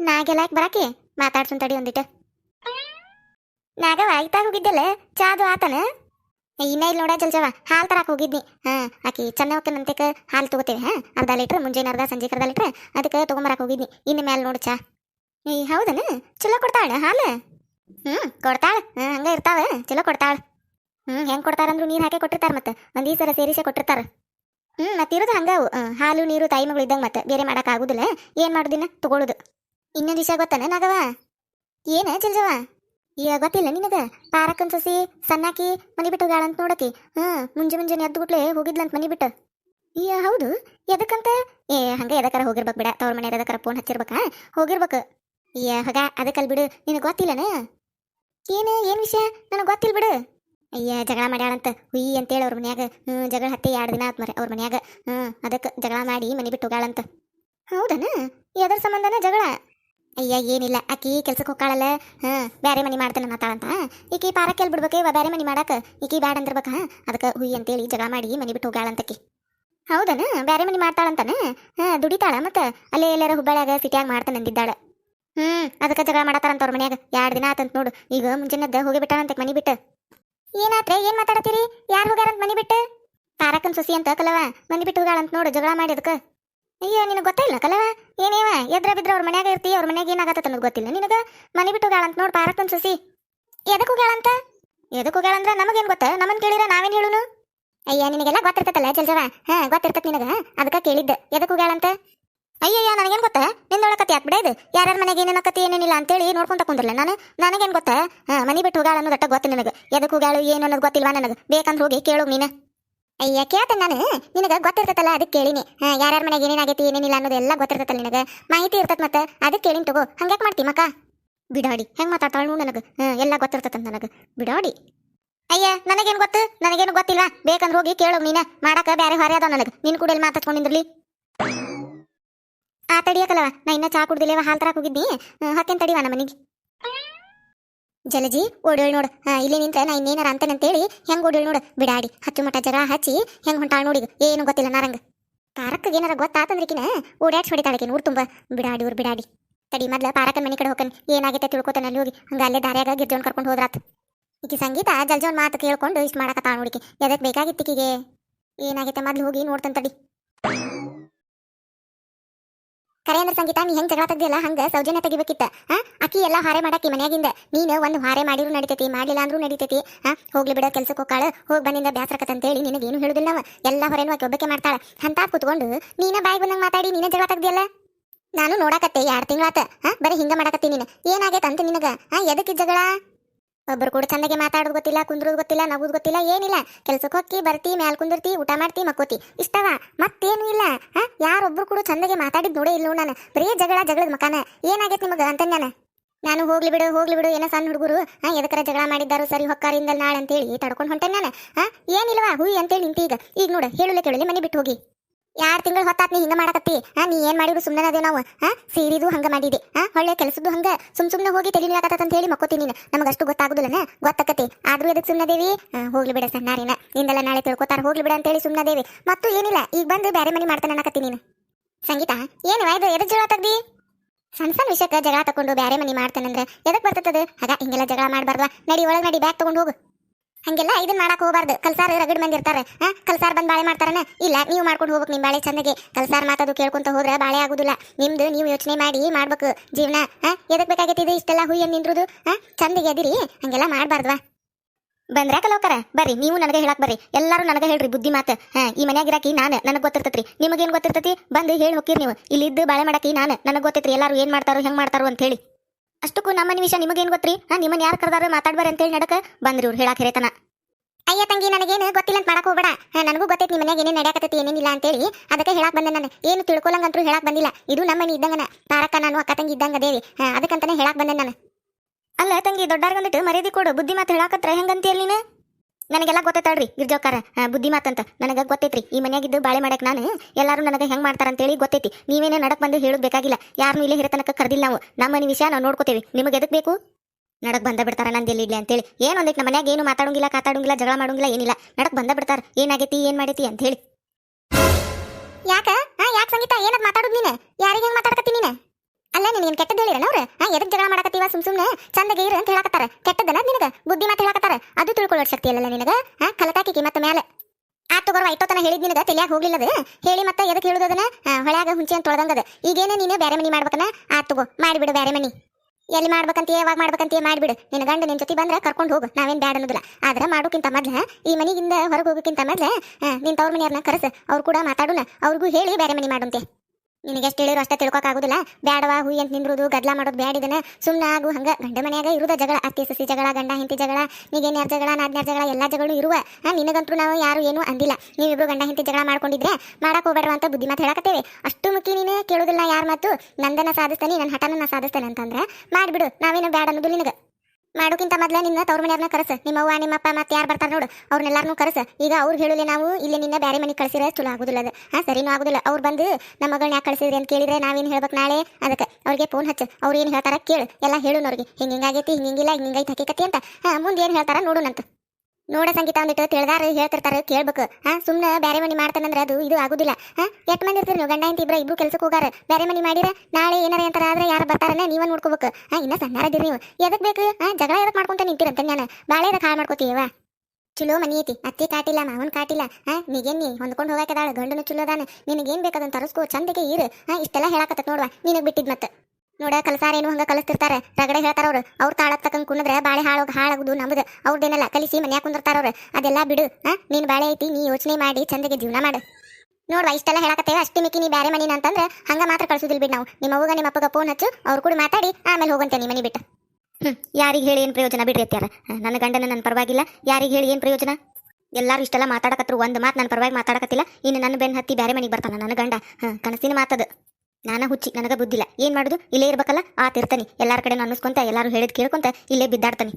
ನಾಗೆಲ್ಲ ಬರಾಕಿ? ಮಾತಾಡ್ಸನ್ ತಡಿ ಒಂದಿಟ್ಟು. ನಾಗವ ಆಯ್ತಾಗ ಹೋಗಿದ್ದಲ್ಲ? ಚಾದು ಆತನ? ಇನ್ನೇ ಇಲ್ಲಿ ನೋಡ ಜಲ್ಜವ ಹಾಲು ತರಕ ಹೋಗಿದ್ನಿ. ಹಾ, ಆಕಿ ಚೆನ್ನವಕ್ಕನಂತಕ ಹಾಲು ತಗೋತೇವೆ, ಹಾ? ಅರ್ಧ ಲೀಟ್ರ್ ಮುಂಜಾನೆ ಅರ್ಧ ಸಂಜೆ ಅರ್ಧ ಲೀಟ್ರ್, ಅದಕ್ಕೆ ತೊಗೊಂಬರಕ್ಕೆ ಹೋಗಿದ್ನಿ. ಇನ್ನು ಮೇಲೆ ನೋಡು ಚಾ. ಏ, ಹೌದನ? ಚಲೋ ಕೊಡ್ತಾಳ ಹಾಲು? ಹ್ಞೂ ಕೊಡ್ತಾಳ. ಹ್ಞೂ ಹಂಗೆ ಇರ್ತಾವ. ಚಲೋ ಕೊಡ್ತಾಳ. ಹ್ಮ್, ಹೆಂಗೆ ಕೊಡ್ತಾರಂದ್ರು ನೀರು ಹಾಕಿ ಕೊಟ್ಟಿರ್ತಾರೆ ಮತ್ತೆ. ಒಂದು ಸರ ಸೇರಿಸೇ ಕೊಟ್ಟಿರ್ತಾರೆ. ಹ್ಮ್ ಮತ್ತಿರೋದು ಹಂಗೆ ಹಾಲು, ನೀರು, ತಾಯಿ ಮಗಳು ಇದ್ದಂಗ ಮತ್ತೆ. ಬೇರೆ ಮಾಡೋಕ್ಕಾಗೋದಿಲ್ಲ ಏನು ಮಾಡುದಿನ ತಗೊಳುದು. ಇನ್ನೊಂದ್ ವಿಷಯ ಗೊತ್ತಾನ ನಾಗವ ಏನ ಚಿಲ್ಜವ ಈಗ ಗೊತ್ತಿಲ್ಲ ನಿನಗ? ಪಾರಕ್ಕನ್ ಸಸಿ ಸಣ್ಣಾಕಿ ಮನಿ ಬಿಟ್ಟು ಗಾಳಂತ ನೋಡಕಿ ಹ್ಮ್ ಮುಂಜೆ ಮುಂಜಾನೆ ಎದ್ದು ಬಿಟ್ಲೆ ಹೋಗಿದ್ಲಂತ ಮನಿ ಬಿಟ್ಟು. ಈ ಹೌದು? ಎದಕ್ಕಂತ? ಏ, ಹಂಗ ಎದಕ್ಕಾರ ಹೋಗಿರ್ಬೇಕು ಬಿಡ. ತವ್ರ ಮನೆ ಎದಕ್ಕಾರ ಫೋನ್ ಹಚ್ಚಿರ್ಬೇಕಾ ಹೋಗಿರ್ಬೇಕು. ಈ ಹಗ ಅದಕ್ಕಲ್ ಬಿಡು. ನಿನಗೆ ಗೊತ್ತಿಲ್ಲನ? ಏನ, ಏನ್ ವಿಷಯ? ನನಗೆ ಗೊತ್ತಿಲ್ಲ ಬಿಡು. ಅಯ್ಯ, ಜಗಳ ಮಾಡ್ಯಾಳಂತ. ಹುಯ್ ಅಂತೇಳಿ ಅವ್ರ ಮನ್ಯಾಗ. ಹ್ಮ್, ಜಗಳ ಹತ್ತಿ ಎರಡು ದಿನ ಆತ್ ಅವ್ರ ಮನ್ಯಾಗ. ಹ್ಞೂ ಅದಕ್ಕೆ ಜಗಳ ಮಾಡಿ ಮನಿ ಬಿಟ್ಟು ಹೋಗ್ಯಾಳಂತ. ಹೌದನ? ಎದರ ಸಂಬಂಧನ ಜಗಳ? ಅಯ್ಯ, ಏನಿಲ್ಲ. ಆಕಿ ಕೆಲ್ಸಕ್ಕೆ ಹೋಗ್ಕಾಳಲ್ಲ. ಹಾಂ, ಬ್ಯಾರೆ ಮನಿ ಮಾಡ್ತಾನೆ ಮಾತಾಳಂತ ಈಕಿ ಪಾರಕ್ಕೆಲ್ ಬಿಡ್ಬೇಕು ಇವ ಬೇರೆ ಮನಿ ಮಾಡಕ್ಕೆ ಈಕಿ ಬ್ಯಾಡ ಅಂದಿರ್ಬೇಕ ಅದಕ್ಕೆ ಹುಯಿ ಅಂತೇಳಿ ಜಗಳ ಮಾಡಿ ಮನಿ ಬಿಟ್ಟು ಹೋಗಾಳಂತಕಿ ಹೌದನ? ಬ್ಯಾರೆ ಮನಿ ಮಾಡ್ತಾಳಂತಾನೆ? ಹಾ, ದುಡಿತಾಳ ಮತ್ತ? ಅಲ್ಲೇ ಎಲ್ಲಾರ ಹುಬ್ಬಳ್ಳಿಯಾಗ ಸಿಟಿಯಾಗ ಮಾಡ್ತಾನೆ ಅಂದಿದ್ದಾಳ. ಹ್ಮ್, ಅದಕ್ಕೆ ಜಗಳ ಮಾಡತ್ತಾರಂತ ಅವ್ರ ಮನ್ಯಾಗ. ಎರಡು ದಿನ ಆತಂತ ನೋಡು. ಈಗ ಮುಂಜಾನೆದ್ದ ಹೋಗಿ ಬಿಟ್ಟಾಳಂತಕ್ಕೆ ಮನಿ ಬಿಟ್ಟು. ಏನಾತ್ರೆ? ಏನ್ ಮಾತಾಡತ್ತೀರಿ? ಯಾರು ಹೋಗ್ಯಾರಂತ ಮನಿ ಬಿಟ್ಟು? ತಾರಕನ್ ಸುಸಿ ಅಂತ ಕಲವ. ಮನಿ ಬಿಟ್ಟು ಹೋಗಾಳಂತ ನೋಡು, ಜಗಳ ಮಾಡಿ ಅದಕ್ಕೆ. ಅಯ್ಯೋ, ನಿನಗೆ ಗೊತ್ತಿಲ್ಲ ಕಲವ ಏನೇವ? ಎದ್ರ ಬಿದ್ರ ಅವ್ರ ಮನ್ಯಾಗ ಇರ್ತಿ, ಅವ್ರ ಮನ್ಯಾಗ ಏನಾಗತ್ತ ಅನ್ನೋದು ಗೊತ್ತಿಲ್ಲ. ನಿನಗ ಮನೆ ಬಿಟ್ಟು ಹೋಗ್ಯಾಳಂತ ನೋಡ್ ಪಾರಕನ್ ಸೊಸಿ ಎದಕ್ಕೆ ಹೋಗ್ಯಾಳಂತ ಎದಕ್ಕೆ ಹೋಗ್ಯಾಳಂದ್ರ ನಮಗೇನ್ ಗೊತ್ತ? ನಮ್ಮನ್ ಕೇಳಿರ ನಾವೇನ್ ಹೇಳುನು? ಅಯ್ಯ, ನಿನಗೆಲ್ಲ ಗೊತ್ತಿರ್ತೈತಲ್ಲ ಜಲ್ಜವ? ಹಾ, ಗೊತ್ತಿರ್ತತ್ ನಿನಗ. ಅದಕ್ಕ ಕೇಳಿದ್ದೆ. ಎದಕ್ಕೆ ಹೋಗ್ಯಾಳಂತ ಅಯ್ಯಯ್ಯ, ನನಗೇನ್ ಗೊತ್ತಾ? ನಿಂದೊಳಕತಿ ಯಾಕೆ ಇದು? ಯಾರ್ಯಾರ ಮನೆಗೆ ಏನೇನ ಕತಿ ಏನೇನಿಲ್ಲ ಅಂತೇಳಿ ನೋಡ್ಕೊಂತ ಕುಂದ್ರಲ್ಲ ನಾನು? ನನಗೇನ್ ಗೊತ್ತಾ? ಹಾ, ಮನೆ ಬಿಟ್ಟು ಹೋಗಾಳ ಅನ್ನೋದಟ್ಟ ಗೊತ್ತು ನನಗೆ. ಎದಕ್ಕೆ ಹೋಗಾಳು ಏನು ಅನ್ನೋದು ಗೊತ್ತಿಲ್ವಾ ನನಗೆ? ಬೇಕಂದ್ರೆ ಹೋಗಿ ಕೇಳು ನೀನು. ಅಯ್ಯ ಕೇಳ್ತೇನೆ ನಾನು. ನಿನಗೆ ಗೊತ್ತಿರ್ತೈತಲ್ಲ ಅದಕ್ಕೆ ಕೇಳಿನಿ. ಯಾರ್ಯಾರ ಮನೆಗೆ ಏನೇನಾಗೈತಿ ಏನೇನಿಲ್ಲ ಅನ್ನೋದೆಲ್ಲ ಗೊತ್ತಿರ್ತೈತಲ್ಲ ನಿನಗೆ. ಮಾಹಿತಿ ಇರ್ತತ್ ಮತ್ತೆ ಅದಕ್ಕೆ ಕೇಳಿನ್ ತಗೋ. ಹಂಗ್ಯಾಕೆ ಮಾಡ್ತಿ ಮಕ್ಕ? ಬಿಡಾಡಿ ಹೆಂಗ್ ಮಾತಾಡ್ತಾಳ ನೋಡು ನನಗೆ. ಎಲ್ಲಾ ಎಲ್ಲ ಗೊತ್ತಿರ್ತೈತಂತ ನನಗೆ. ಬಿಡಾಡಿ. ಅಯ್ಯ ನನಗೇನು ಗೊತ್ತು? ನನಗೇನು ಗೊತ್ತಿಲ್ಲ. ಬೇಕಂದ್ರೆ ಹೋಗಿ ಕೇಳು ನೀನ. ಮಾಡಕ ಬ್ಯಾರೆ ಹೊರೆ ಅದ ನನಗೆ. ನಿನ್ ಕೂಡ ಎಲ್ಲಿ ಆ ತಡಿಯಕಲ್ಲವ. ನಾ ಇನ್ನ ಚಾ ಕುಡ್ದಿಲ್ಲೇವ ಹಾಲ್ ತರಕ್ ಹೋಗಿದ್ದಿ ಹತ್ತೇನ್ ತಡಿವ ನಮ್ಮ ಮನಿಗೆ? ಜಲಜಿ, ಓಡೋಳ್ ನೋಡು. ಇಲ್ಲಿ ನಿಂತ ನಾ ಇನ್ನೇನಾರ ಅಂತೇನಂತೇಳಿ ಹೆಂಗ್ ಓಡೇಳ್ ನೋಡು. ಬಿಡಾಡಿ, ಹಚ್ಚು ಮಠ ಜಗಳ ಹಚ್ಚಿ ಹೆಂಗ್ ಹೊಂಟಾಳ ನೋಡಿ ಏನು ಗೊತ್ತಿಲ್ಲ ನಾರಂಗ ಪಾರಕ್ಕಗೆ ಏನಾರ ಗೊತ್ತಾತಂದ್ರಿಕಿನ ಓಡಾಡ್ಸಿ ಹೊಡಿತಾಳಕಿನ ಊರ್ ತುಂಬ. ಬಿಡಾಡಿ ಊರ್ ಬಿಡಾಡಿ. ತಡಿ ಮೊದ್ಲ ಪಾರಕ್ಕನ ಮನೆ ಕಡೆ ಹೋಗನ್ ಏನಾಗೈತೆ ತಿಳ್ಕೊತಾನೆ ಅಲ್ಲಿ ಹೋಗಿ. ಹಂಗ ಅಲ್ಲೇ ದಾರ್ಯಾಗ ಗಿರ್ಜೋನ್ ಕರ್ಕೊಂಡು ಹೋದ್ರಾತ್. ಈಕಿ ಸಂಗೀತ ಜಲ್ಜೋನ್ ಮಾತು ಕೇಳ್ಕೊಂಡು ಇಷ್ಟು ಮಾಡಕತ್ತಾಳ ನೋಡಿಕೆ ಎದಕ್ ಬೇಕಾಗಿತ್ತಿಕಿಗೆ ಏನಾಗೈತೆ ಮೊದ್ಲು ಹೋಗಿ ನೋಡ್ತಾನ ತಡಿ. ಕರೆಯಂದ್ರ ಸಂಗೀತ, ನೀ ಹೆಂಗ್ ಜಗಳ ತೆಗ್ದಿಲ್ಲ ಹಂಗ ಸೌಜನ್ಯ ತೆಗಿಬೇಕಿತ್ತ ಅಕ್ಕಿ ಎಲ್ಲ ಹಾರೆ ಮಾಡಾಕಿ ಮನ್ಯಾಗಿಂದ. ನೀನು ಒಂದು ಹಾರೆ ಮಾಡಿರು ನಡಿತೈತಿ ಮಾಡಿಲ್ಲ ಅಂದ್ರೂ ನಡಿತೈತಿ ಹಾ ಹೋಗ್ಲಿ ಬಿಡ ಕೆಲ್ಸಕ್ಕೆ ಹೋಗಾಳ ಹೋಗ್ ಬಂದಿಂದ ಬ್ಯಾಸರಕತ್ತ ಅಂತೇಳಿ ನಿನಗೇನು ಹೇಳುದಿಲ್ಲ ನಾವ ಎಲ್ಲ ಹೊರೇನು ಆಕಿ ಒಬ್ಬಕ್ಕೆ ಮಾಡ್ತಾಳ. ಅಂತ ಕುತ್ಕೊಂಡು, ನೀನ ಬಾಯಿ ಬಂದಂಗ ಮಾತಾಡಿ, ನೀನ ಜಗಳ ತೆಗ್ದಿಲ್ಲ ನಾನು ನೋಡಾಕತ್ತೆ, ಎರಡು ತಿಂಗಳಾತ ಹಾ ಬರೀ ಹಿಂಗ ಮಾಡಾಕತ್ತಿ ನೀನು. ಏನಾಗೈತೆ ಅಂತ ನಿನಗ ಹಾ ಎದಕ್ಕೆ ಜಗಳ? ಒಬ್ಬರು ಕೂಡ ಚಂದಗೆ ಮಾತಾಡೋದು ಗೊತ್ತಿಲ್ಲ, ಕುಂದ್ರೋದು ಗೊತ್ತಿಲ್ಲ ನಗೋದು ಗೊತ್ತಿಲ್ಲ, ಏನಿಲ್ಲ. ಕೆಲಸಕ್ಕೆ ಹೋಗಿ ಬರ್ತಿ, ಮ್ಯಾಲ್ ಕುಂದಿರ್ತಿ, ಊಟ ಮಾಡ್ತಿ, ಮಕ್ಕೋತಿ. ಇಷ್ಟವ? ಮತ್ತೇನು ಇಲ್ಲ. ಹಾ? ಯಾರೊಬ್ರು ಕೂಡ ಚಂದಗೆ ಮಾತಾಡಿದ್ ನೋಡೇ ಇಲ್ಲ ನಾನು. ಬರೀ ಜಗಳ, ಜಗಳದ ಮಕಾನ. ಏನಾಗೈತೆ ನಿಮಗ ಅಂತ ನಾನು ನಾನು ಹೋಗ್ಲಿ ಬಿಡು ಹೋಗ್ಲಿ ಬಿಡು, ಏನೋ ಸಣ್ಣ ಹುಡುಗರು. ಹಾ ಎದಕ್ಕರ ಜಗಳ ಮಾಡಿದ್ದಾರು, ಸರಿ ಹೊಕ್ಕಾರಿಂದ ನಾಳೆ ಅಂತೇಳಿ ತಡ್ಕೊಂಡು ಹೊಂಟೆ ನಾನು ಹಾ? ಏನಿಲ್ವಾ? ಹುಯಿ ಅಂತೇಳಿ ನಿಂತಿ ಈಗ ಈಗ ನೋಡು, ಹೇಳಲೇ ಕೇಳಲಿ, ಮನೆ ಬಿಟ್ಟು ಹೋಗಿ. ಯಾರು ತಿಂಗಳು ಹೊತ್ತಾತ್ ನೀ ಹಿಂಗ ಮಾಡಕತ್ತಿ? ಹಾ, ನೀ ಏನ್ ಮಾಡಿದ್ರು ಸುಮ್ಮನೆ ಅದೇ ನಾವು? ಹಾ, ಸೀರಿದು ಹಂಗ ಮಾಡಿದಿ. ಹಾ ಹೊಳ್ಳೆ ಕೆಲಸದ್ದು ಹಂಗ. ಸುಮ್ ಸುಮ್ನೆ ಹೋಗಿ ತಲೆ ನೀರಾಕತ್ತ ಅಂತ ಹೇಳಿ ಮಕ್ಕೋತೀನಿ ನೀನು. ನಮಗಷ್ಟು ಗೊತ್ತಾಗುದಿಲ್ಲನ? ಗೊತ್ತಾಕತಿ ಆದ್ರೂ ಎದಕ್ ಸುಮ್ಮನದೇವಿ ಹೋಗ್ಲಿ ಬಿಡ ಸಣ್ಣಾರಿನ ಇಂದೆಲ್ಲ ನಾಳೆ ತಿಳ್ಕೊತಾರ, ಹೋಗ್ಲಿ ಬಿಡ ಅಂತ ಅಂತೇಳಿ ಸುಮ್ಮನದೇವಿ ಮತ್ತು ಏನಿಲ್ಲ, ಈಗ ಬಂದು ಬೇರೆ ಮನಿ ಮಾಡ್ತಾನೆ ಅನ್ನಕತ್ತಿ ನೀನು. ಸಂಗೀತ, ಏನು ಇದು ಎದ್ ಜಗಳ ತಗ್ದಿ? ಸಣ್ಣ ಸಣ್ಣ ವಿಷಯಕ್ಕೆ ಜಗಳ ತಕೊಂಡು ಬೇರೆ ಮನಿ ಮಾಡ್ತಾನಂದ್ರೆ ಎದಕ್ ಬರ್ತದ ಹಾಗ ಹಿಂಗೆಲ್ಲ ಜಗಳ ಮಾಡಬಾರ್ದ ನಡಿ, ಒಳಗ್ ನಡಿ, ಬ್ಯಾಗ್ ತಗೊಂಡು ಹೋಗು. ಹಂಗೆಲ್ಲ ಇದನ್ನ ಮಾಡಕ್ ಹೋಗಬಾರ್ದು. ಕಲ್ಸಾರ್ ರಗಡ್ ಮಂದಿ ಇರ್ತಾರೆ. ಹಾ? ಕಲ್ಸಾರ್ ಬಂದ್ ಬಾಳೆ ಮಾಡ್ತಾರನ? ಇಲ್ಲ, ನೀವು ಮಾಡ್ಕೊಂಡು ಹೋಗ್ಬೇಕು ನಿಮ್ ಬಾಳೆ ಚಂದಗೆ. ಕಲ್ಸಾರ್ ಮಾತಾದು ಕೇಳ್ಕೊಂತ ಹೋದ್ರೆ ಬಾಳೆ ಆಗುದಿಲ್ಲ. ನಿಮ್ದು ನೀವು ಯೋಚನೆ ಮಾಡಿ ಮಾಡ್ಬೇಕು ಜೀವನ. ಎದಕ್ ಬೇಕಾಗೈತಿ ಇದು? ಇಷ್ಟೆಲ್ಲ ಹುಯ್ಯ ನಿಂದ್ರುದು. ಹಾ? ಚಂದಗೆ ಅದಿರಿ ಹಂಗೆಲ್ಲ ಮಾಡ್ಬಾರ್ದ್ವಾ? ಬಂದ್ರ ಕಲೋಕರ. ಬರ್ರಿ, ನೀವು ನನಗೆ ಹೇಳಕ್ ಬರ್ರಿ. ಎಲ್ಲಾರು ನನಗೆ ಹೇಳ್ರಿ ಬುದ್ಧಿ ಮಾತು. ಈ ಮನ್ಯಾಗ ಇರಾಕಿ ನಾನು, ನನಗೆ ಗೊತ್ತಿರ್ತೈತ್ರಿ. ನಿಮಗೇನ್ ಗೊತ್ತಿರ್ತೈತಿ? ಬಂದು ಹೇಳಿ ಹೋಗಿರಿ ನೀವು. ಇಲ್ಲಿ ಇದ್ದು ಬಾಳೆ ಮಾಡಾಕಿ ನಾನು, ನನಗೆ ಗೊತ್ತೈತ್ರಿ ಎಲ್ಲಾರು ಏನ್ ಮಾಡ್ತಾರೋ, ಹೆಂಗ್ ಮಾಡ್ತಾರೋ ಅಂತ ಹೇಳಿ. ಅಷ್ಟಕ್ಕೂ ನಮ್ಮನ ವಿಷಯ ನಿಮಗೇನ್ ಗೊತ್ತ್ರಿ? ನಾ ನಿಮ್ಮನ್ನ ಯಾರು ಕರೆದಾರ ಮಾತಾಡ್ಬಾರ ಅಂತ ಹೇಳಿ ನಡಕ ಬಂದ್ರಿ ಇವ್ರು ಹೇಳಕ್ ಹೇರೇತನ. ಅಯ್ಯ ತಂಗಿ ನನಗೇನು ಗೊತ್ತಿಲ್ಲ ಅಂತ ಮಾಡಕ್ ಹೋಗ್ಬೇಡ. ನನಗೂ ಗೊತ್ತೈತಿ ನಿಮ್ಮ ಮನ್ಯಾಗ ಏನೇನು ನಡೆಯಕತ್ತೈತಿ ಏನೇನಿಲ್ಲ ಅಂತೇಳಿ. ಅದಕ್ಕೆ ಹೇಳಕ್ ಬಂದೆ ನಾನು. ಏನು ತಿಳ್ಕೊಳಂಗಂತೂ ಹೇಳಕ್ ಬಂದಿಲ್ಲ. ಇದು ನಮ್ಮ ಮನೆ ಇದ್ದಂಗನ. ತಾರಕ ನಾನು ಅಕ್ಕ ತಂಗಿ ಇದ್ದಂಗ ದೇವಿ ಹಾ ಅದಕ್ಕಂತಾನೆ ಹೇಳಕ್ ಬಂದೆ ನಾನು. ಅಲ್ಲ ತಂಗಿ ದೊಡ್ಡಾರ್ಗಂದಿಟ್ಟು ಮರ್ಯಾದೆ ಕೊಡು. ಬುದ್ಧಿ ಮಾತು ಹೇಳಾಕತ್ರ. ಹೆಂಗಂತೀಯಲ್ಲ ನೀನು? ನನಗೆಲ್ಲ ಗೊತ್ತೈತಳ್ರಿ ಗಿರ್ಜೋಕಾರ ಬುದ್ಧಿ ಮಾತಂತ. ನನಗೆ ಗೊತ್ತೈತ್ರಿ, ಈ ಮನೆಯಾಗಿದ್ದು ಬಾಳೆ ಮಾಡಕ್ ನಾನು, ಎಲ್ಲಾರು ನನಗೆ ಹೆಂಗ್ ಮಾಡ್ತಾರಂತೇಳಿ ಗೊತ್ತೈತಿ. ನೀವೇನೇ ನಡಕ್ ಬಂದು ಹೇಳೋದು ಬೇಕಾಗಿಲ್ಲ. ಯಾರನ್ನೂ ಇಲ್ಲೇ ಹಿರತನಕ ಕರ್ದಿಲ್ಲ ನಾವು. ನಮ್ಮ ಮನೆ ವಿಷಯ ನಾವು ನೋಡ್ಕೋತೇವೆ. ನಿಮಗೆ ಎದಕ್ ಬೇಕು? ನಡಕ್ ಬಂದ ಬಿಡ್ತಾರ ನಂದೆಲ್ಲಿ ಇಡ್ಲಿ ಅಂತೇಳಿ. ಏನ್ ಒಂದಿಟ್ಟು ನಮ್ಮ ಮನ್ಯಾಗ ಏನು ಮಾತಾಡೋಂಗಿಲ್ಲ, ಕಾತಾಡೋಂಗಿಲ್ಲ, ಜಗಳ ಮಾಡೋಂಗಿಲ್ಲ, ಏನಿಲ್ಲ. ನಡಕ್ ಬಂದ ಬಿಡ್ತಾರ. ಏನಾಗೈತಿ, ಏನ್ ಮಾಡೈತಿ ಅಂತ ಹೇಳಿ. ಯಾಕ? ಯಾಕೆ ಯಾಕ ಸಂಗೀತ? ಏನದು ಮಾತಾಡೋದು ನೀನು? ಯಾರಿಗೆ ಹೆಂಗ್ ಮಾತಾಡ್ಕತ್ತಿ ನೀನು? ಅಲ್ಲ ನಿನಗೇನು ಕೆಟ್ಟದ್ದು ಹೇಳಿರನ ಅವ್ರು? ಹಾ, ಎದಕ್ ಜಗಳ ಮಾಡಕತ್ತೀವ? ಸುಮ್ ಸುಮ್ನೆ ಚಂದಗೆ ಇರು ಅಂತ ಹೇಳಕತ್ತಾರ. ಕೆಟ್ಟದನ ನಿನಗ? ಬುದ್ಧಿ ಮಾತು ಹೇಳಕತ್ತಾರ? ಅದು ತಿಳ್ಕೊಳ್ಳೋ ಶಕ್ತಿ ಇಲ್ಲಲ್ಲ ನಿನಗ? ಹಾ ಕಲತಾಕಿಗೆ ಮತ್ತೆ ಮೇಲೆ ಆ ತಗೋರ್ವ ಇಟ್ಟೋತನ ಹೇಳಿದ್ ನಿನಗ? ತಲೆಯಾಗ ಹೋಗ್ಲಿಲ್ಲದ? ಹೇಳಿ ಮತ್ತೆ ಎದಕ್ ಹೇಳುದದನ ಹೊಳ್ಯಾಗ ಹುಂಚಿ ಅಂತ ತೊಳ್ದಂಗದ ಈಗೇನೇ ನೀನು ಬೇರೆ ಮನಿ ಮಾಡ್ಬೇಕನ? ಆ, ತಗೋ, ಮಾಡಿಬಿಡು ಬೇರೆ ಮನಿ. ಎಲ್ಲಿ ಮಾಡ್ಬೇಕಂತೀಯ, ಯಾವಾಗ ಮಾಡ್ಬೇಕಂತೀಯ ಮಾಡಿಬಿಡು. ನಿನ್ನ ಗಂಡ ನಿನ್ನ ಜೊತೆ ಬಂದ್ರೆ ಕರ್ಕೊಂಡು ಹೋಗು. ನಾವೇನ್ ಬ್ಯಾಡ ಅನ್ನೋದಿಲ್ಲ. ಆದ್ರೆ ಮಾಡೋಕ್ಕಿಂತ ಮೊದ್ಲ, ಈ ಮನಿಗಿಂದ ಹೊರಗೆ ಹೋಗೋಕ್ಕಿಂತ ಮೊದ್ಲ ನಿನ್ ತವ್ರ ಮನೆಯವ್ರನ್ನ ಕರೆಸ. ಅವ್ರು ಕೂಡ ಮಾತಾಡೋಣ ಅವ್ರಿಗೂ ಹೇಳಿ ಬೇರೆ ಮನಿ ಮಾಡುಂತೆ ನಿನಗೆ ಎಷ್ಟು ಹೇಳಿರೋ ಅಷ್ಟೇ ತಿಳ್ಕೊಕಾಗುದಿಲ್ಲ ಬ್ಯಾಡವಾ, ಹುಯ್ ಅಂತ ನಿಂದ್ರುದು, ಗದ್ಲ ಮಾಡೋದು ಬ್ಯಾಡಿದನ ಸುಮ್ಮನೆ ಆಗು, ಹಂಗ ಗಂಡ ಮನೆಯಾಗ ಇರುದ ಜಗಳ. ಅತ್ತಿ, ಸಸಿ ಜಗಳ, ಗಂಡ, ಹೆಂಡತಿ ಜಗಳ. ನೀಗೇನ್ಯಾರ ಜಗಳ, ನಾದ್ನ್ಯಾರ ಜಗಳ, ಎಲ್ಲಾ ಜಗಳು ಇರುವ. ಹಾಂ ನಿನಗಂತೂ ನಾವು ಯಾರು ಏನು ಅಂದಿಲ್ಲ. ನೀವಿಬ್ರು ಗಂಡ, ಹೆಂಡತಿ ಜಗಳ ಮಾಡ್ಕೊಂಡಿದ್ರೆ ಮಾಡಕ್ ಹೋಗ್ಬೇಡ್ರ ಅಂತ ಬುದ್ಧಿ ಮಾತು ಹೇಳಕತ್ತೇವೆ. ಅಷ್ಟು ಮುಖ್ಯ ನೀನೇ ಕೇಳೋದಿಲ್ಲ ಯಾರ ಮಾತು. ನಂದನ ಸಾಧಿಸ್ತಾನೆ ನನ್ನ ಹಠನ ಸಾಧಿಸ್ತಾನೆ ಅಂತಂದ್ರೆ, ಮಾಡಿಬಿಡು, ನಾವೇನು ಬ್ಯಾಡ ಅನ್ನೋದು ನಿನಗೆ. ಮಾಡೋಕ್ಕಿಂತ ಮೊದ್ಲ ನಿನ್ನ ತವ್ರ ಮನೆಯವ್ರನ್ನ ಕರೆಸ. ನಿಮ್ಮ ಅವ್ವ, ನಿಮ್ಮ ಅಪ್ಪ, ಮತ್ತೆ ಯಾರು ಬರ್ತಾರೆ ನೋಡು. ಅವ್ರನ್ನೆಲ್ಲಾರನು ಕರೆಸ. ಈಗ ಅವ್ರು ಹೇಳಲಿ ನಾವು ಇಲ್ಲಿ ನಿನ್ನ ಬೇರೆ ಮನೆಗೆ ಕಳಿಸಿದ್ರೆ ಚಲೋ ಆಗುದಿಲ್ಲ ಅದು. ಹಾಂ, ಸರಿನೂ ಆಗೋದಿಲ್ಲ. ಅವ್ರು ಬಂದು ನಮ್ಮ ಮಗಳನ್ನ ಯಾಕೆ ಕಳಿಸಿದ್ರಿ ಅಂತ ಕೇಳಿದ್ರೆ ನಾವೇನು ಹೇಳ್ಬೇಕು ನಾಳೆ? ಅದಕ್ಕೆ ಅವ್ರಿಗೆ ಫೋನ್ ಹಚ್ಚು. ಅವ್ರು ಏನು ಹೇಳ್ತಾರ ಕೇಳು. ಎಲ್ಲ ಹೇಳು ಅವ್ರಿಗೆ. ಹಿಂಗೆ ಹಿಂಗಾಗೈತಿ ಹಿಂಗಿಂಗಿಲ್ಲ ಹಿಂಗೈತಿ ಹಕ್ಕಿಕತಿ ಅಂತ. ಹಾಂ, ಮುಂದೆ ಏನು ಹೇಳ್ತಾರ ನೋಡೋಣಂತ ನೋಡ ಸಂಗೀತ ಒಂದಿಟ್ಟು ತಿಳಿದಾರ, ಹೇಳ್ತಿರ್ತಾರ, ಕೇಳ್ಬೇಕು. ಹಾ ಸುಮ್ಮನೆ ಬೇರೆ ಮನಿ ಮಾಡ್ತಾನಂದ್ರ ಅದು ಇದು ಆಗುದಿಲ್ಲ. ಹಾ ಎಟ್ ಮಂದಿ ಇರ್ತೀರಿ ನೀವು? ಗಂಡ, ಹೆಂಡತಿ ಇಬ್ರು ಇಬ್ರು ಕೆಲ್ಸಕ್ಕೆ ಹೋಗಾರ. ಬೇರೆ ಮನಿ ಮಾಡಿರ, ನಾಳೆ ಏನಾರ ಅಂತಾರ ಆದ್ರೆ ಯಾರು ಬರ್ತಾರನ್ನ ನೀವ ನೋಡ್ಕೋಬೇಕು. ಹಾ, ಇನ್ನ ಸಣ್ಣಾರದಿರಿ ನೀವು. ಎದಕ್ ಬೇಕು? ಹಾ, ಜಗಳ ಎದಕ್ ಮಾಡ್ಕೊಂತ ನಿಂತಿರಂತ ನಾನು ಬಾಳೆ ಎದಕ್ ಹಾಳು ಮಾಡ್ಕೋತೀವ ಚಲೋ ಮನಿ ಐತಿ. ಅತ್ತಿ ಕಾಟಿಲ್ಲ, ಮಾವನ್ ಕಾಟಿಲ್ಲ. ಹಾ ನೀಗೇನ್ ನೀ ಹೊಂದ್ಕೊಂಡು ಹೋಗಾಕದಾಳ, ಗಂಡನು ಚಲೋ ಅದಾನ. ನಿನಗೇನ್ ಬೇಕದನ್ನ ತರಸ್ಕೋ, ಚಂದಗೆ ಇರು. ಹಾ, ಇಷ್ಟೆಲ್ಲ ಹೇಳಾಕತ್ತ ನೋಡ್ವಾ, ನಿನಗ್ ಬಿಟ್ಟಿದ್ ಮತ್ತೆ. ನೋಡ ಕಲಸಾರೇನು ಹಂಗ ಕಲಿಸ್ತಿರ್ತಾರೆ? ರಗಡೆ ಹೇಳ್ತಾರ ಅವ್ರು. ಅವ್ರ ತಾಳಕ್ ತಕ್ಕಂಗ್ ಕುಣಿದ್ರೆ ಬಾಳೆ ಹಾಳು ಹಾಳಾಗುದು ನಮ್ದು. ಅವ್ರದ್ದೇನಲ್ಲ ಕಲಿಸಿ ಮನ್ಯಾಗ ಕುಂದಿರ್ತಾರ ಅವ್ರು ಅದೆಲ್ಲ ಬಿಡು ಹಾ ನೀನ್ ಬಾಳೆ ಐತಿ, ನೀ ಯೋಚನೆ ಮಾಡಿ, ಚಂದಗೆ ಜೀವನ ಮಾಡು. ನೋಡ್ವಾ, ಇಷ್ಟೆಲ್ಲ ಹೇಳಕತ್ತೇವೆ? ಅಷ್ಟೇ ಮಿಕ್ಕಿ ನೀ ಬೇರೆ ಮನಿನ ಅಂತಂದ್ರೆ ಹಂಗ ಮಾತ್ರ ಕಳ್ಸುದಿಲ್ ಬಿಡ್ ನಾವು. ನಿಮ್ಮ ಅವ್ಗ ನಿಮ್ಮ ಅಪ್ಪಗ ಫೋನ್ ಹಚ್ಚು, ಅವ್ರ ಕೂಡ ಮಾತಾಡಿ, ಆಮೇಲೆ ಹೋಗಂತೆ ನೀ ಮನಿ ಬಿಟ್ಟು. ಹ್ಮ್, ಯಾರಿಗೆ ಹೇಳಿ ಏನು ಪ್ರಯೋಜನ ಬಿಡ್ರಿ ಅತ್ಯಾರ ನನ್ನ ಗಂಡನ ನನ್ನ ಪರವಾಗಿಲ್ಲ. ಯಾರಿಗೆ ಹೇಳಿ ಏನು ಪ್ರಯೋಜನ? ಎಲ್ಲಾರು ಇಷ್ಟೆಲ್ಲ ಮಾತಾಡಕತ್ರು, ಒಂದ್ ಮಾತು ನನ್ನ ಪರವಾಗಿ ಮಾತಾಡಕತ್ತಿಲ್ಲ. ಇನ್ನು ನನ್ನ ಬೆನ್ ಹತ್ತಿ ಬೇರೆ ಮನೆಗೆ ಬರ್ತಾನ ನನ್ನ ಗಂಡ. ಹ, ಕನಸಿನ ಮಾತದು ನಾನ ಹುಚ್ಚಿ ನನಗ ಬುದ್ಧಿಲ್ಲ ಏನ್ ಮಾಡುದು? ಇಲ್ಲೇ ಇರ್ಬೇಕಲ್ಲ? ಆತಿರ್ತಾನೆ ಎಲ್ಲಾರ ಕಡೆ ಅನ್ನಿಸ್ಕೊಂತ ಎಲ್ಲಾರು ಹೇಳಿದ್ ಕೇಳ್ಕೊಂತ ಇಲ್ಲೇ ಬಿದ್ದಾಡ್ತಾನೆ.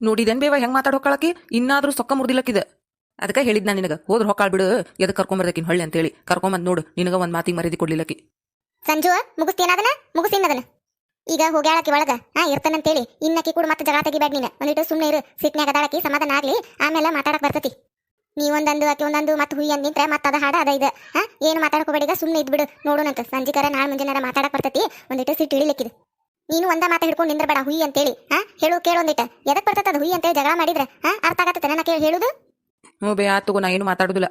ನೋಡಿದೇನ್ ಬೇವ ಹೆಂಗ್ ಮಾತಾಡ್ ಹೊಕ್ಕಳಕಿ ಇನ್ನಾದ್ರೂ ಸೊಕ್ಕ ಮುರ್ದಿಲ್ಲಕ್ಕಿದ ಅದಕ್ಕೆ ಹೇಳಿದ್ ನಾನು ನಿನಗ. ಹೋದ್ರ ಹೊಕ್ಕಾಳ್ ಬಿಡು. ಎದ ಕರ್ಕೊಂಬರ್ದಕ್ಕಿನ ಹೊಳ್ಳಿ ಅಂತೇಳಿ. ಕರ್ಕೊಂಬಂದ್ ನೋಡು. ನಿನಗ ಒಂದ್ ಮಾತಿಗೆ ಮರ್ಯಾದೆ ಕೊಡ್ಲಿಲ್ಲಕಿ ಸಂಜು ಮುಗಿಸ್ತೇನದನ ಮುಗಿಸ್ತೇನದನ ಈಗ ಹೋಗ್ಯಾಳಕಿ ಒಳಗ. ಹಾ ಇರ್ತಾನಂತೇಳಿ ಇನ್ನಕಿ ಕೂಡ ಮತ್ತೆ ಜಗಳ ತೆಗಿಬೇಡ ನೀನು. ಒಂದಿಟ್ಟು ಸುಮ್ಮನೆ ಇರು. ಸಿಟ್ನ್ಯಾಗ ಅದಾಳಕಿ ಸಮಾಧಾನ ಆಗ್ಲಿ. ಆಮೇಲೆ ಮಾತಾಡಕ್ ಬರ್ತತಿ. ನೀ ಒಂದೊಂದು ಆಕಿ ಒಂದೊಂದು ಮತ್ತೆ ಹುಯಿ ಅಂದ್ ನಿಂತ್ರೆ ಮತ್ತೆ ಅದ ಹಾಡ ಅದ ಇದು. ಹಾ? ಏನು ಮಾತಾಡ್ಕೋಬೇಡಿಗ ಸುಮ್ಮನೆ ಇದ್ಬಿಡು. ನೋಡೋಣಂತ ಸಂಜಿಕರ ನಾಳೆ ಮುಂಜಾನೆ ಮಾತಾಡಕ್ ಬರ್ತತಿ. ಒಂದಿಟ್ಟು ಸಿಟ್ಟು ಇಳಿಲಿಕ್ಕಿದೆ. ನೀನು ಒಂದ ಮಾತ ಹಿಡ್ಕೊಂಡು ನಿಂದ್ರಬೇಡ ಹುಯಿ ಅಂತೇಳಿ. ಹಾ? ಹೇಳು ಕೇಳು ಒಂದಿಟ್ಟ ಎದಕ್ ಬರ್ತದ ಅದು ಹುಯಿ ಅಂತೇಳಿ ಜಗಳ ಮಾಡಿದ್ರೆ? ಹಾ? ಅರ್ಥ ಆಗತ್ತೆ ನನ್ನ ಕೇಳಿ ಹೇಳುದು? ಹ್ಞೂ ಬೇ ಆತು ನಾ ಏನು ಮಾತಾಡುದಿಲ್ಲ.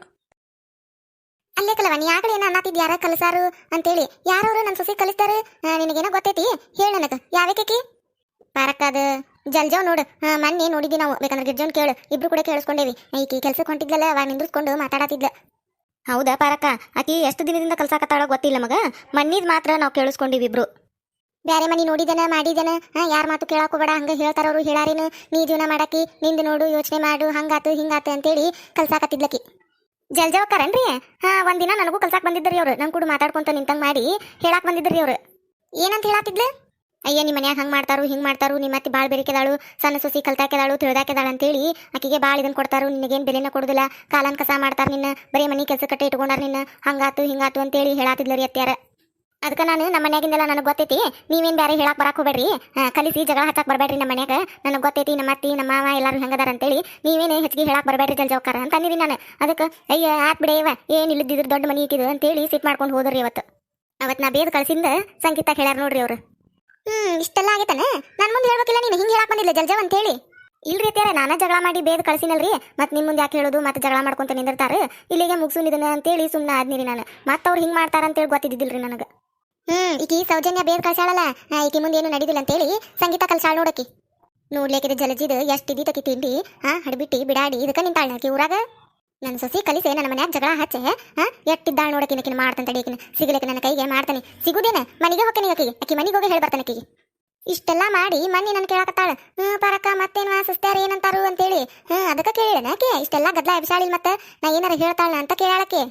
ಅಲ್ಲೇ ಕಲವ ನೀ ಆಗಲೇ ಏನ ಅನ್ನತಿದ್ ಯಾರ ಕಲಿಸಾರು ಅಂತೇಳಿ. ಯಾರವರು ನನ್ನ ಸೊಸಿ ಕಲಿಸ್ತಾರೆ? ನಿನಗೇನೋ ಗೊತ್ತೈತಿ? ಹೇಳ ನನಗ. ಯಾವಕಿ ಪಾರಕ್ಕದ ಜಲ್ಜಾವ್ ನೋಡು. ಮೊನ್ನೆ ನೋಡಿದ್ವಿ ನಾವು. ಬೇಕಂದ್ರೆ ಗಿರ್ಜನ್ ಕೇಳು. ಇಬ್ರು ಕೂಡ ಕೇಳಿಸ್ಕೊಂಡೇವಿ ಈಕಿ ಕೆಲ್ಸಕ್ಕೆ ಹೊಂಟಿದ್ಲಲ್ಲ ಅವಾಗ ನಿಂದ್ರಿಸ್ಕೊಂಡು ಮಾತಾಡತ್ತಿದ್ಲ ಹೌದಾ ಪಾರಕ್ಕ? ಆಕಿ ಎಷ್ಟು ದಿನದಿಂದ ಕಲ್ಸಾಕತ್ತಾಳ ಗೊತ್ತಿಲ್ಲ ಮಗ. ಮನ್ನಿದ್ ಮಾತ್ರ ನಾವು ಕೇಳಿಸ್ಕೊಂಡಿವಿ ಇಬ್ರು. ಬ್ಯಾರೆ ಮನಿ ನೋಡಿದನ, ಮಾಡಿದನ? ಯಾರ ಮಾತು ಕೇಳಾಕೋಬೇಡ ಹಂಗ ಹೇಳ್ತಾರವ್ರು ಹೇಳಾರೇನು. ನೀ ಜೀವನ ಮಾಡಾಕಿ ನಿಂದು ನೋಡು, ಯೋಚನೆ ಮಾಡು, ಹಂಗಾತು, ಹಿಂಗಾತು ಅಂತೇಳಿ ಕಲ್ಸಾಕತ್ತಿದ್ಲಕಿ ಜಲ್ಜಾವಕ್ಕರನ್ರಿ ಹಾ ಒಂದಿನ ನನಗೂ ಕಲ್ಸಾಕ್ ಬಂದಿದ್ರಿ ಅವ್ರು. ನಂಗೆ ಕೂಡ ಮಾತಾಡ್ಕೊಂತ ನಿಂತಂಗ್ ಮಾಡಿ ಹೇಳಾಕ್ ಬಂದಿದ್ರಿ ಅವ್ರು. ಏನಂತ ಹೇಳಾತಿದ್ಲ? ಅಯ್ಯ ನಿಮ್ಮ ಮನ್ಯಾಗ ಹಂಗೆ ಮಾಡ್ತಾರು, ಹಿಂಗೆ ಮಾಡ್ತಾರು ನಿಮ್ಮ ಅತ್ತಿ ಭಾಳ ಬೆರಿಕೆದಾಳು, ಸಣ್ಣ ಸೊಸಿ ಕಲ್ತಾಕೆದಾಳು ತಿಳಿದಾಕೆದಾಳು ಅಂತೇಳಿ ಆಕಿಗೆ ಭಾಳ ಇದನ್ನು ಕೊಡ್ತಾರು, ನಿನಗೇನು ಬೆಲೆನ ಕೊಡೋದಿಲ್ಲ, ಕಾಲನ್ ಕಸ ಮಾಡ್ತಾರೆ ನಿನ್ನ, ಬರೀ ಮನೆ ಕೆಲಸ ಕಟ್ಟೆ ಇಟ್ಕೊಂಡಾರ ನಿನ್ನ, ಹಂಗಾತು, ಹಿಂಗಾತು ಅಂತೇಳಿ ಹೇಳಾತಿದ್ಲರಿ ಅತ್ಯಾರ ಅದಕ್ಕೆ ನಾನು ನಮ್ಮ ಮನ್ಯಾಗಿಂದೆಲ್ಲ ನನಗೆ ಗೊತ್ತೈತಿ, ನೀವೇನು ಬೇರೆ ಹೇಳಕ್ಕೆ ಬರಕ್ಕೆ ಹೋಗ್ಬೇಡ್ರಿ ಕಲಿಸಿ ಜಗಳ ಹಾಕಕ್ಕೆ ಬರಬೇಡ್ರಿ ನಮ್ಮ ಮನ್ಯಾಗ, ನನಗೆ ಗೊತ್ತೈತಿ ನಮ್ಮ ಅತ್ತಿ, ನಮ್ಮ ಮಾವ ಎಲ್ಲರೂ ಹೆಂಗದಾರ ಅಂತೇಳಿ, ನೀವೇನೇ ಹೆಚ್ಚಿಗೆ ಹೇಳಕ್ಕೆ ಬರಬೇಡ್ರಿ ಜಲ್ಜವಕಾರ ಅಂತ ಅಂದಿರಿ ನಾನು, ಅದಕ್ಕೆ ಅಯ್ಯ, ಆತ್ ಬಿಡೇ ಇವ, ಏನು ಇಲ್ಲದಿದ್ರು ದೊಡ್ಡ ಮನೆ ಇಟ್ಟಿದ್ರು ಅಂತೇಳಿ ಸಿಟ್ ಮಾಡ್ಕೊಂಡು ಹೋದ್ರಿ ಇವತ್ತು ಅವತ್ತು ನಾ ಬೇದ ಕಳ್ಸಿಂದ ಸಂಗೀತ ಹೇಳ್ಯಾರ ನೋಡ್ರಿ ಅವ್ರು. ಹ್ಮ್, ಇಷ್ಟೆಲ್ಲ ಆಗೈತಾನೆ? ನನ್ ಮುಂದೆ ಹೇಳ್ಬೇಕಿಲ್ಲ ನೀನು, ಹಿಂಗೆ ಹೇಳಕ್ ಬಂದಿಲ್ಲ ಜಲ್ಜವ್ ಅಂತೇಳಿ. ಇಲ್ರಿ ತೇರೆ ನಾನ ಜಗಳ ಮಾಡಿ ಬೇದ್ ಕಳ್ಸಿನಲ್ರಿ. ಮತ್ ನಿಮ್ ಮುಂದೆ ಯಾಕೆ ಹೇಳೋದು, ಮತ್ತೆ ಜಗಳ ಮಾಡ್ಕೊಂತ ನಿಂದಿರ್ತಾರೆ? ಇಲ್ಲಿಗೆ ಮುಗಿಸು ಇದನ್ನ ಅಂತೇಳಿ ಸುಮ್ಮನೆ ಆದ್ನಿರಿ ನಾನು. ಮತ್ತೆ ಅವ್ರು ಹಿಂಗೆ ಮಾಡ್ತಾರ ಅಂತೇಳಿ ಗೊತ್ತಿದ್ದಿಲ್ರಿ ನನಗೆ. ಹ್ಮ್, ಈಕಿ ಸೌಜನ್ಯ ಬೇದ್ ಕಳ್ಸಾಳಲ್ಲ ಈಕಿ ಮುಂದೆ ಏನು ನಡೀದಿಲ್ಲ ಅಂತೇಳಿ ಸಂಗೀತ ಕಲ್ಸಾಳ ನೋಡಕಿ ನೋಡ್ಲಿಕ್ಕಿದ ಜಲಜಿದ, ಎಷ್ಟು ಇದಿತಕಿ ತಿಂಡಿ? ಹಾ ಹಡ್ಬಿಟ್ಟಿ, ಬಿಡಾಡಿ, ಇದಕ್ಕ ನಿಂತಾಳ ಊರಾಗ? ನನ್ನ ಸೊಸಿ ಕಲಿಸಿ ನನ್ನ ಮನ್ಯಾಗ ಜಗಳ ಹಚ್ಚೆ, ಹಾ? ಎಟ್ಟಿದ್ದಾಳ ನೋಡಕಿನಕಿನ ಮಾಡ್ತಾನೆ ತಡಿಯಕಿನ ಸಿಗಲಿಕ್ಕೆ ನನ್ನ ಕೈಗೆ ಮಾಡ್ತಾನೆ. ಸಿಗುದೇನ? ಮನೆಗೆ ಹೋಗ್ತಾನೆ ಆಕಿಗೆ. ಆಕಿ ಮನೆಗೆ ಹೋಗಿ ಹೇಳ್ಬರ್ತಾನೆ ಅಕ್ಕಿಗೆ ಇಷ್ಟೆಲ್ಲ ಮಾಡಿ ಮನ್ನಿ ನನ್ನ ಕೇಳಕತ್ತಾಳ ಹ್ಮ್ ಪರಕ ಮತ್ತೇನು ಸುಸ್ತಾರ ಏನಂತಾರು ಅಂತೇಳಿ. ಹ್ಮ್, ಅದಕ್ಕೆ ಕೇಳಿನ ಆಕೆ? ಇಷ್ಟೆಲ್ಲ ಗದ್ದಲ ಎಬ್ಸಾಳಿಲ್ ಮತ್ತೆ ನಾ ಏನಾರ ಹೇಳ್ತಾಳ ಅಂತ ಕೇಳಾಳಕ್ಕೆ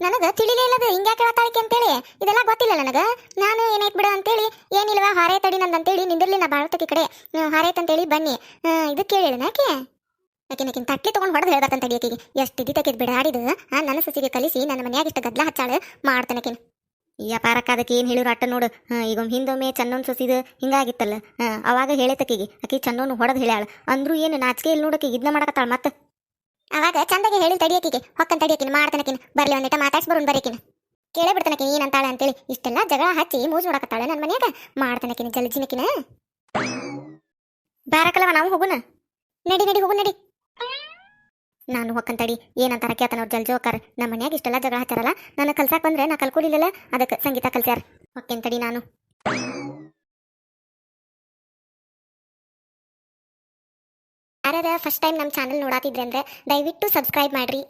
ನನಗ ತಿಳಿಲೇ ಇಲ್ಲದು ಹಿಂಗೆ ಕೇಳತ್ತಾಳಕ್ಕೆ ಅಂತೇಳಿ. ಇದೆಲ್ಲ ಗೊತ್ತಿಲ್ಲ ನನಗ? ನಾನು ಏನಾಯ್ತು ಬಿಡು ಅಂತೇಳಿ. ಏನಿಲ್ವಾ, ಹಾರೇ ತಡಿ ನಂದು ಅಂತೇಳಿ ನಿಂದಿರ್ಲಿ ನಾ ಬಾಳತಕ್ಕೆ ಕಡೆ. ಹಾರೈತಂತೇಳಿ ಬನ್ನಿ. ಇದು ಕೇಳಿಲ್ಲ ನಾಕೆ ಆಕಿನಕಿನ ತಟ್ಲಿ ತೊಗೊಂಡು ಹೊಡೆದು ಹೇಳ್ಬರ್ತಂತ ತಡಿ ಆಕಿಗೆ ಎಷ್ಟು ಇದ್ದಿ ತೆಗೆದು ಬಿಡಾಡಿದು ಆ ನನ್ನ ಸಸಿಗೆ ಕಲಿಸಿ ನನ್ನ ಮನ್ಯಾಗ ಇಷ್ಟ ಗದ್ದಲ ಹಚ್ಚಾಳ ಮಾಡ್ತಾನಕಿನ ಈ ಪಾರಕ್ಕ ಅದಕ್ಕೆ ಏನು ಹೇಳಿರು ಅಟ್ಟ ನೋಡು. ಹಾಂ ಈಗ ಹಿಂದೊಮ್ಮೆ ಚನ್ನೊಂದು ಸುಸಿದು ಹಿಂಗಾಗಿತ್ತಲ್ಲ. ಅವಾಗ ಹೇಳೇತಕಿಗೆ ಆಕಿ ಚನ್ನೋನು ಹೊಡೆದು ಹೇಳ್ಯಾಳ. ಅಂದ್ರೂ ಏನು ನಾಚಿಕೆ ಇಲ್ಲಿ ನೋಡಕ್ಕೆ ಇದನ್ನ ಮಾಡಕತ್ತಾಳ ಮತ್ತೆ. ಅವಾಗ ಚಂದಗೆ ಹೇಳಿ ತಡಿಯಕಿಗೆ ಹೊಕ್ಕನ್ ತಡಿಯಕಿನ ಮಾಡ್ತಾನಕಿನ ಬರ್ಲಿ ಒಂದಿಟ ಮಾತಾಡ್ಸಿ ಬರೋನ್ ಬರೀಕಿನ ಕೇಳೇ ಬಿಡ್ತಾನಕಿನ ಏನಂತಾಳೆ ಅಂತೇಳಿ. ಇಷ್ಟೆಲ್ಲ ಜಗಳ ಹಚ್ಚಿ ಮೂಜ್ ನೋಡಕತ್ತಾಳೆ ನನ್ನ ಮನ್ಯಾಗ. ಮಾಡ್ತಾನಕಿನ ಜಲಜಿನಕಿನ ಬಾರಕಲ್ಲವ ನಾವು ಹೋಗುನ? ನಡಿ ನಡಿ ಹೋಗು ನಡಿ. ನಾನು ಹೊಕ್ಕಂತಡಿ ಏನಂತಾರ ಕೇಳ್ತಾನ ಅವ್ರ ಜೋಕರ್. ನಮ್ಮ ಮನ್ಯಾಗ ಇಷ್ಟೆಲ್ಲ ಜಗಳ ಹಚ್ಚಾರಲ್ಲ ನನ್ನ ಕಲ್ಸಾಕ್ ಬಂದ್ರೆ ನಾ ಕಲ್ಕೊಡಿಲ್ಲ ಅದಕ್ಕೆ ಸಂಗೀತ ಕಲ್ಸ್ಯಾರ. ಹೊಕ್ಕಂತಡಿ ನಾನು. ಯಾರ್ಯಾರ ಫಸ್ಟ್ ಟೈಮ್ ನಮ್ಮ ಚಾನಲ್ ನೋಡಾತಿದ್ರೆ ಅಂದ್ರೆ ದಯವಿಟ್ಟು ಸಬ್ಸ್ಕ್ರೈಬ್ ಮಾಡ್ರಿ.